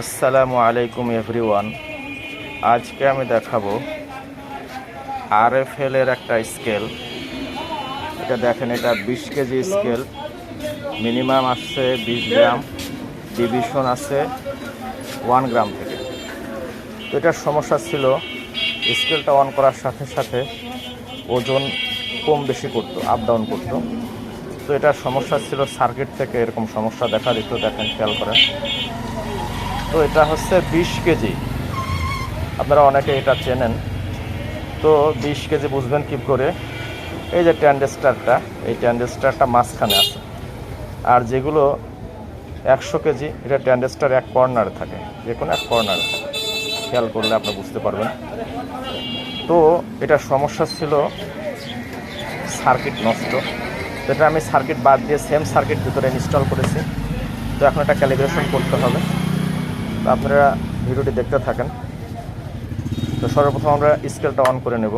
আসসালামু আলাইকুম, এভরিওয়ান। আজকে আমি দেখাবো আরএফএল এর একটা স্কেল। এটা দেখেন, এটা বিশ কেজি স্কেল। মিনিমাম আসছে বিশ গ্রাম, ডিভিশন আছে ওয়ান গ্রাম থেকে। তো এটার সমস্যা ছিল, স্কেলটা অন করার সাথে সাথে ওজন কম বেশি করতো আপ ডাউন করতো। তো এটার সমস্যা ছিল সার্কিট থেকে এরকম সমস্যা দেখা দিত, দেখেন, খেয়াল করেন। তো এটা হচ্ছে বিশ কেজি। আপনারা অনেকে এটা চেনেন। তো বিশ কেজি বুঝবেন কি করে? এই যে ট্যান্ডেস্টারটা, এই ট্যান্ডেস্টারটা মাঝখানে আছে। আর যেগুলো একশো কেজি, এটা ট্যান্ডেস্টার এক কর্নারে থাকে যে কোনো এক কর্নারে। খেয়াল করলে আপনি বুঝতে পারবেন। তো এটা সমস্যা ছিল সার্কিট নষ্ট। এটা আমি সার্কিট বাদ দিয়ে সেম সার্কিট ভিতরে ইনস্টল করেছি। তো এখন এটা ক্যালিব্রেশন করতে হবে। তো আপনারা ভিডিওটি দেখতে থাকেন। তো সর্বপ্রথম আমরা স্কেলটা অন করে নেব।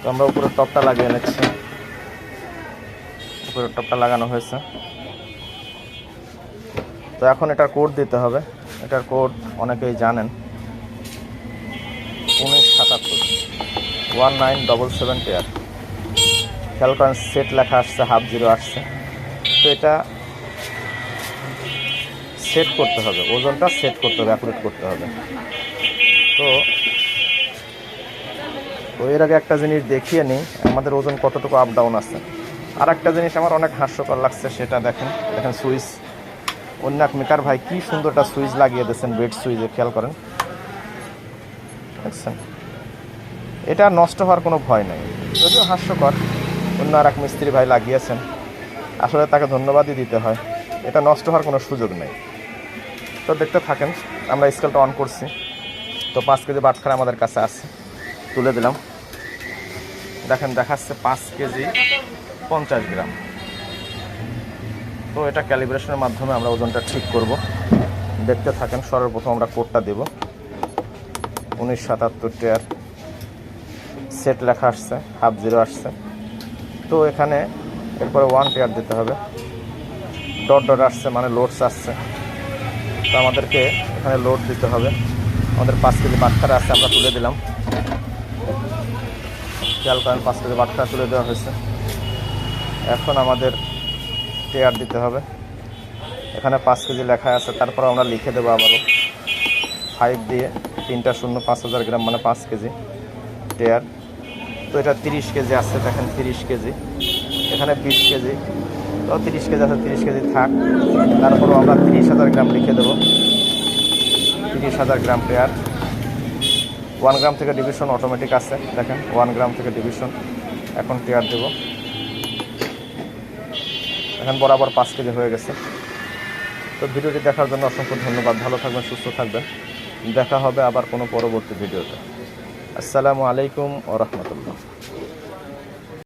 তো আমরা উপরে টপটা লাগিয়ে নিচ্ছি। উপরে টপটা লাগানো হয়েছে। তো এখন এটার কোড দিতে হবে। এটার কোড অনেকেই জানেন। উনিশ সাতাত্তর। One nine double seven pair খেয়াল করেন সেট লেখা আসছে হাফ জিরো আসছে। তো এটা সেট করতে হবে। ওজনটা সেট করতে হবে অ্যাকুরেট করতে হবে। তো এর আগে একটা জিনিস দেখিয়ে নিই, আমাদের ওজন কতটুকু আপ ডাউন আছে। আর একটা জিনিস আমার অনেক হাস্যকর লাগছে, সেটা দেখেন দেখেন সুইচ। অন্য এক মেকার ভাই কি সুন্দরটা সুইচ লাগিয়ে দিয়েছেন বেড সুইচে, খেয়াল করেন। দেখছেন? এটা নষ্ট হওয়ার কোনো ভয় নেই। যদিও হাস্যকর, অন্য আর এক মিস্ত্রি ভাই লাগিয়েছেন। আসলে তাকে ধন্যবাদই দিতে হয়। এটা নষ্ট হওয়ার কোনো সুযোগ নেই। তো দেখতে থাকেন, আমরা স্কেলটা অন করছি। তো পাঁচ কেজি বাটখারা আমাদের কাছে আছে। তুলে দিলাম। দেখেন, দেখাচ্ছে পাঁচ কেজি পঞ্চাশ গ্রাম। তো এটা ক্যালিব্রেশনের মাধ্যমে আমরা ওজনটা ঠিক করব। দেখতে থাকেন, সর্বপ্রথম আমরা কোডটা দেব। উনিশ সাতাত্তর টেয়ার। সেট লেখা আসছে হাফ জিরো আসছে। তো এখানে এরপরে ওয়ান টেয়ার দিতে হবে। ডট ডট আসছে মানে লোডস আসছে। তো আমাদেরকে এখানে লোড দিতে হবে। আমাদের পাঁচ কেজি বাটখারা আছে, আমরা তুলে দিলাম। খেয়াল করেন, পাঁচ কেজি বাটখারা তুলে দেওয়া হয়েছে। এখন আমাদের টেয়ার দিতে হবে। এখানে পাঁচ কেজি লেখা আছে, তারপর আমরা লিখে দেবো আবারও। ফাইভ দিয়ে তিনটা শূন্য, পাঁচ হাজার গ্রাম মানে পাঁচ কেজি টেয়ার তো এটা তিরিশ কেজি আছে দেখেন তিরিশ কেজি। এখানে বিশ কেজি। তো তিরিশ কেজি আছে, তিরিশ কেজি থাক। তারপরও আমরা তিরিশ হাজার গ্রাম লিখে দেবো। তিরিশ হাজার গ্রাম পেয়ার। ওয়ান গ্রাম থেকে ডিভিশন অটোমেটিক আছে, দেখেন, ওয়ান গ্রাম থেকে ডিভিশন। এখন পেয়ার দেব। এখন বরাবর পাঁচ কেজি হয়ে গেছে। তো ভিডিওটি দেখার জন্য অসংখ্য ধন্যবাদ। ভালো থাকবেন, সুস্থ থাকবেন। দেখা হবে আবার কোনো পরবর্তী ভিডিওতে। আসসালামু আলাইকুম ও রহমতুল্লাহ।